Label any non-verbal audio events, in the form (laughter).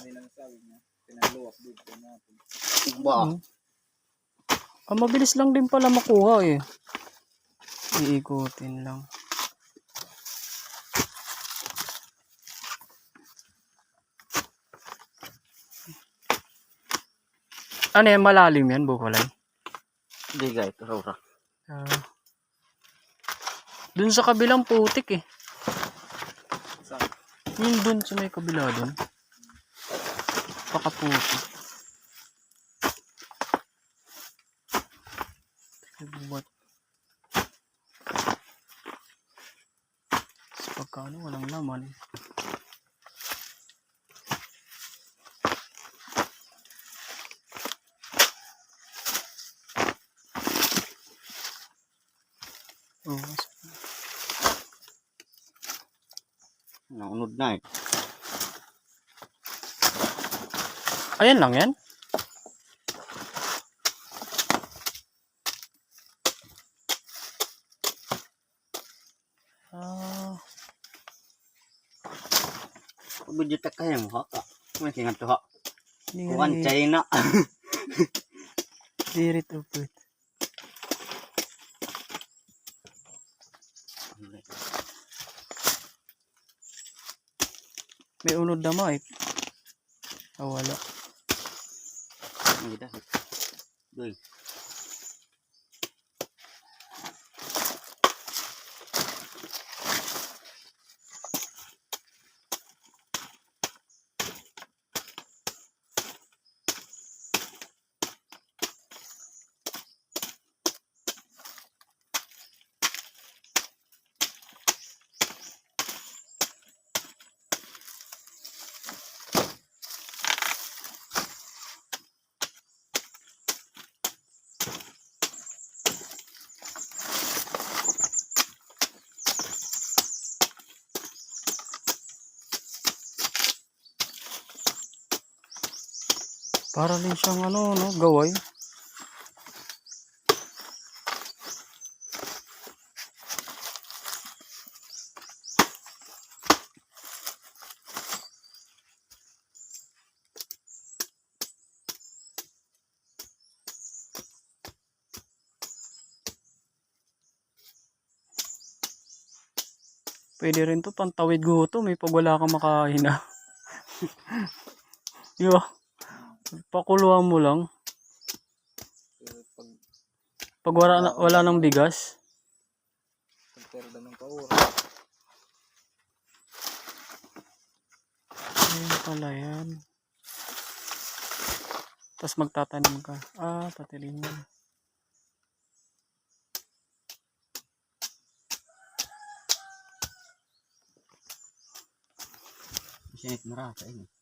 kanina sabi niya. Pinaluwak dito natin. Ba? Hmm. Ah, mabilis lang din pala makuha eh. Iikutin lang. Ano yan, malalim yan, bukalay? Hindi guys, Aurora. Ah. dun sa kabilang putik eh. Saan? Yung dun sa may kabila dun. Pakaputik. What? Sa pagkano walang laman. Oh, Naunod na eh. Ayan lang yan? Ah, ta kayo mo ha ka. May singat to ha. Kuwan China. (laughs) diri tupit. May unod na mic. Ah, wala. người ta. Đuôi Para din siyang ano, no, gaway. Pwede rin to pantawid gutom eh pag wala kang makain na. (laughs) Di ba? Pakuluan mo lang. Pag wala, na, wala ng bigas. pagperda ng kaura. Ayun pala yan. Tapos magtatanim ka. Ah, tatanim mo. Sinit marata eh.